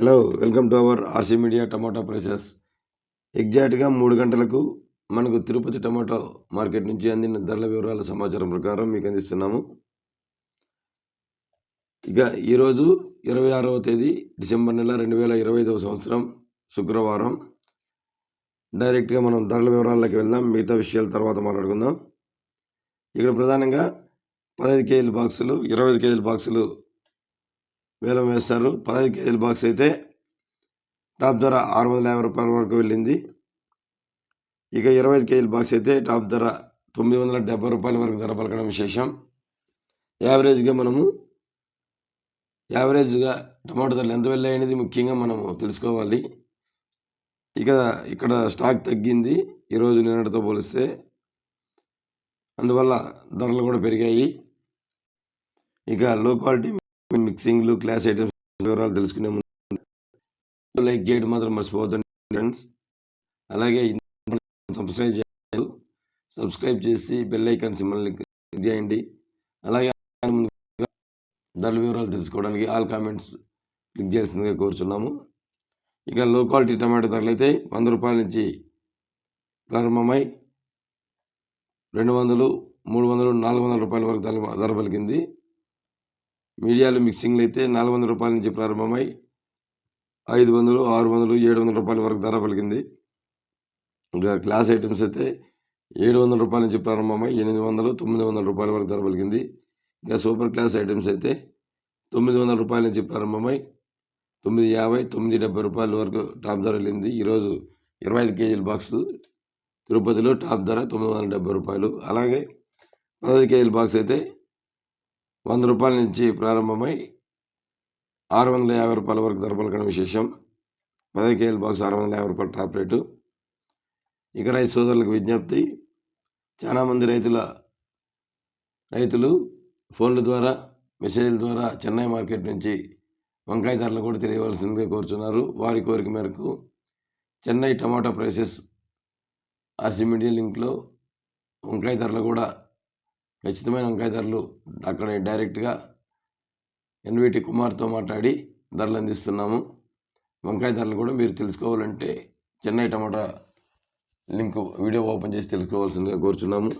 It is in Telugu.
Hello welcome to our RC media tomato prices ఎగ్జాక్ట్గా మూడు గంటలకు మనకు తిరుపతి టమాటో మార్కెట్ నుంచి అందిన ధరల వివరాల సమాచారం ప్రకారం మీకు అందిస్తున్నాము. ఇక ఈరోజు ఇరవై ఆరవ తేదీ డిసెంబర్ నెల రెండు వేల ఇరవై ఐదవ సంవత్సరం శుక్రవారం. డైరెక్ట్గా మనం ధరల వివరాల్లోకి వెళ్దాం మిగతా విషయాల తర్వాత మాట్లాడుకుందాం. ఇక్కడ ప్రధానంగా పదహైదు కేజీల బాక్సులు ఇరవై ఐదు కేజీల బాక్సులు వేలం వేస్తారు. పదహైదు కేజీల బాక్స్ అయితే టాప్ ధర ఆరు వందల యాభై రూపాయల వరకు వెళ్ళింది. ఇక ఇరవై ఐదు కేజీల బాక్స్ అయితే టాప్ ధర తొమ్మిది వందల డెబ్బై రూపాయల వరకు ధర పలకడం విశేషం. యావరేజ్గా మనము యావరేజ్గా టమాటో ధరలు ఎంత వెళ్ళాయనేది ముఖ్యంగా మనము తెలుసుకోవాలి. ఇక ఇక్కడ స్టాక్ తగ్గింది. ఈరోజు నిన్నటితో పోలిస్తే అందువల్ల ధరలు కూడా పెరిగాయి. ఇక లో క్వాలిటీ మిక్సింగ్లు క్లాస్ ఐటమ్స్ వివరాలు తెలుసుకునే ముందు లైక్ చేయడం మాత్రం మర్చిపోవద్దండి ఫ్రెండ్స్ అలాగే సబ్స్క్రైబ్ చేయాలి సబ్స్క్రైబ్ చేసి బెల్ ఐకాన్ సింబల్ని క్లిక్ చేయండి. అలాగే ధరల వివరాలు తెలుసుకోవడానికి ఆల్ కామెంట్స్ క్లిక్ చేయాల్సిందిగా కోరుచున్నాము. ఇక లో క్వాలిటీ టమాటో ధరలు అయితే వంద రూపాయల నుంచి ప్రారంభమై రెండు వందలు మూడు వందలు నాలుగు వందల రూపాయల వరకు ధర ధర పలికింది. మీడియాలు మిక్సింగ్లు అయితే నాలుగు వందల రూపాయల నుంచి ప్రారంభమై ఐదు వందలు ఆరు వందలు ఏడు వందల రూపాయల వరకు ధర పలికింది. ఇంకా క్లాస్ ఐటమ్స్ అయితే ఏడు వందల రూపాయల నుంచి ప్రారంభమై ఎనిమిది వందలు తొమ్మిది వందల రూపాయల వరకు ధర పలికింది. ఇంకా సూపర్ క్లాస్ ఐటమ్స్ అయితే తొమ్మిది వందల రూపాయల నుంచి ప్రారంభమై తొమ్మిది యాభై తొమ్మిది డెబ్బై రూపాయల వరకు టాప్ ధర వెళ్ళింది. ఈరోజు ఇరవై ఐదు కేజీల బాక్స్ తిరుపతిలో టాప్ ధర తొమ్మిది వందల డెబ్బై రూపాయలు. అలాగే పదహైదు కేజీల బాక్స్ అయితే వంద రూపాయల నుంచి ప్రారంభమై ఆరు వందల యాభై రూపాయల వరకు ధర పలకడం విశేషం. పదహైదు కేజీల బాక్స్ ఆరు వందల యాభై రూపాయల టాప్ రేటు. ఇక రైతు సోదరులకు విజ్ఞప్తి చాలామంది రైతుల రైతులు ఫోన్ల ద్వారా మెసేజ్ల ద్వారా చెన్నై మార్కెట్ నుంచి వంకాయ ధరలు కూడా తెలియవలసిందిగా కోరుచున్నారు. వారి కోరిక మేరకు Chennai tomato prices RC media లింక్లో వంకాయ ధరలు కూడా ఖచ్చితమైన వంకాయ ధరలు అక్కడ డైరెక్ట్గా ఎన్విటి కుమార్తో మాట్లాడి ధరలు అందిస్తున్నాము. వంకాయ ధరలు కూడా మీరు తెలుసుకోవాలంటే Chennai tomato link video open చేసి తెలుసుకోవాల్సిందిగా కోరుచున్నాము.